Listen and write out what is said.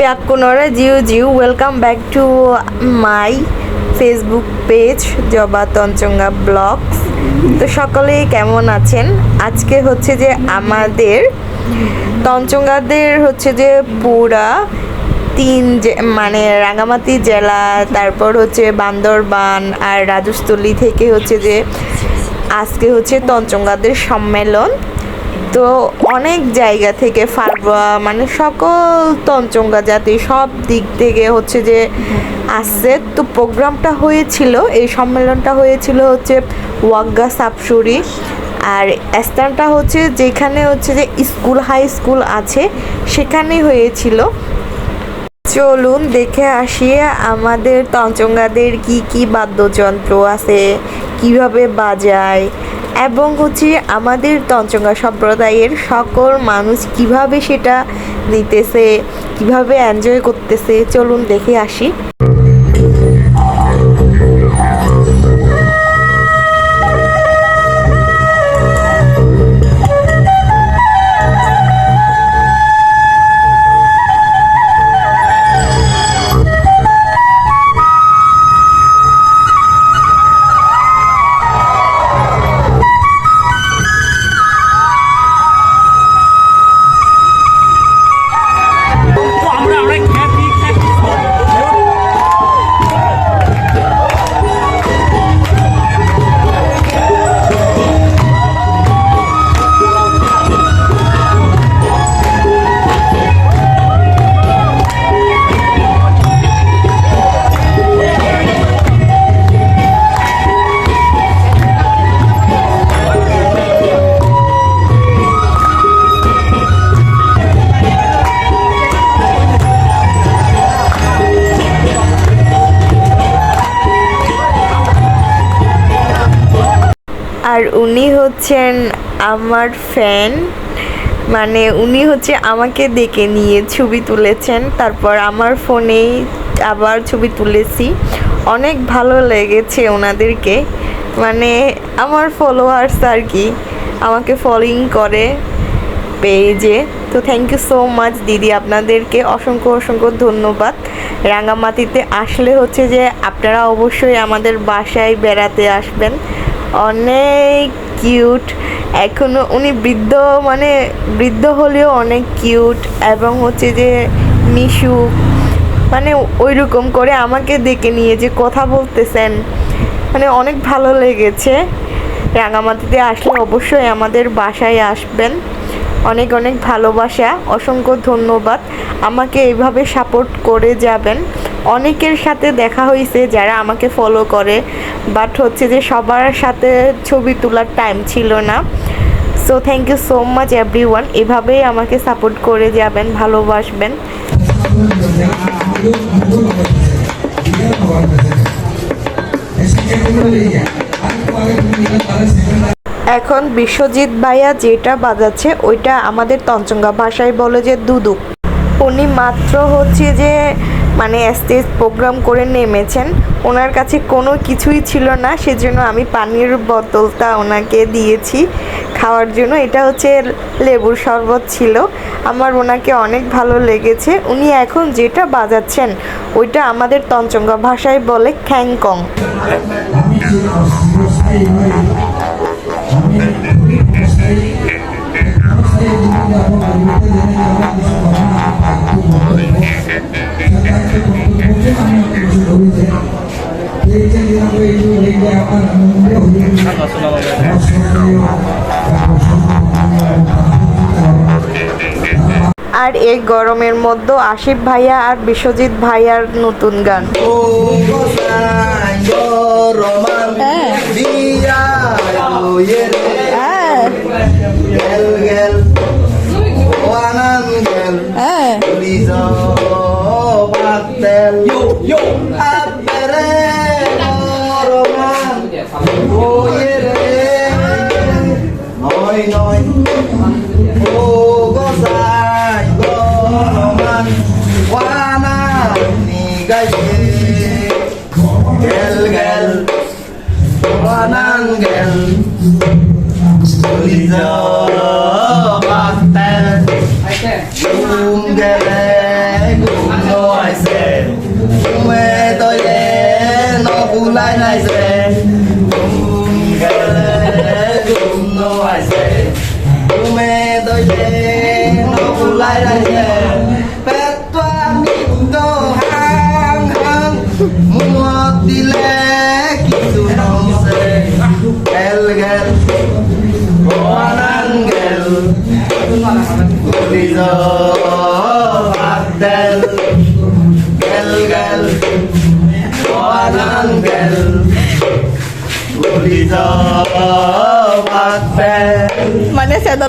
ব্যাকুণরা জিউ জিউ welcome back to my Facebook page Joba Tanchangya blogs তো সকলে কেমন আছেন? আজকে হচ্ছে যে আমাদের তঞ্চঙ্গাদের হচ্ছে যে পুরা তিন মানে রাঙামাটি জেলা, তারপর হচ্ছে বান্দরবান আর রাজস্থলী থেকে হচ্ছে যে আজকে হচ্ছে তঞ্চঙ্গাদের সম্মেলন। তো অনেক জায়গা থেকে ফারবা মানে সকল তঞ্চঙ্গা জাতি সব দিক থেকে হচ্ছে যে আসছে। তো প্রোগ্রামটা হয়েছিল, এই সম্মেলনটা হয়েছিল হচ্ছে ওয়াগ্গা সাপসুরি। আর স্থানটা হচ্ছে যেখানে হচ্ছে যে স্কুল, হাই স্কুল আছে, সেখানেই হয়েছিল। চলুন দেখে আসি, আমাদের তঞ্চঙ্গাদের কি কি বাদ্যযন্ত্র আছে, কীভাবে বাজায় এবং হচ্ছে আমাদের তঞ্চঙ্গা সম্প্রদায়ের সকল মানুষ কীভাবে সেটা নিতেছে, কীভাবে এনজয় করতেছে, চলুন দেখে আসি। আর উনি হচ্ছেন আমার ফ্যান মানে উনি হচ্ছে আমাকে ডেকে নিয়ে ছবি তুলেছেন। তারপর আমার ফোনেই আবার ছবি তুলেছি। অনেক ভালো লেগেছে ওনাদেরকে। মানে আমার ফলোয়ার্স আর কি, আমাকে ফলোইং করে পেজে তো থ্যাংক ইউ সো মাচ দিদি আপনাদেরকে। অসংখ্য অসংখ্য ধন্যবাদ। রাঙামাটিতে আসলে হচ্ছে যে আপনারা অবশ্যই আমাদের বাসায় বেড়াতে আসবেন। অনেক কিউট এখনও উনি বৃদ্ধ মানে বৃদ্ধ হলেও অনেক কিউট এবং হচ্ছে যে মিশু মানে ওই রকম করে আমাকে ডেকে নিয়ে যে কথা বলতেছেন মানে অনেক ভালো লেগেছে। রাঙামাটিতে আসলে অবশ্যই আমাদের বাসায় আসবেন। অনেক অনেক ভালোবাসা, অসংখ্য ধন্যবাদ। আমাকে এইভাবে সাপোর্ট করে যাবেন। অনেকের সাথে দেখা হয়েছে যারা আমাকে ফলো করে বাট হচ্ছে যে সবার সাথে ছবি তোলার টাইম ছিল না। So thank you so much everyone এভাবেই আমাকে সাপোর্ট করে যাবেন, ভালোবাসবেন। এখন বিশ্বজিৎ ভাইয়া যেটা বাজাচ্ছে, ওইটা আমাদের তঞ্চঙ্গা ভাষায় বলে যে দুদুক উনি মাত্র হচ্ছে যে মানে স্টেজ প্রোগ্রাম করে নেমেছেন। ওনার কাছে কোনো কিছুই ছিল না, সেজন্য আমি পানির বোতলটা ওনাকে দিয়েছি খাওয়ার জন্য। এটা হচ্ছে লেবুর শরবত ছিল। আমার ওনাকে অনেক ভালো লেগেছে। উনি এখন যেটা বাজাচ্ছেন, ওইটা আমাদের তঞ্চঙ্গা ভাষায় বলে খ্যাংকং। আর এই গরমের মধ্যে আশিফ ভাইয়া আর বিশ্বজিৎ ভাইয়ার নতুন গান। Roman dia gaye gel gel banang gel solido batel gum gele gum no ai se me to ye no bulai nai se gum gele gum no ai se me to ye no bulai nai se gel Bonan gel Đi giờ bạc đen Gel gel Bonan gel Đi giờ bạc đen মানে সেদা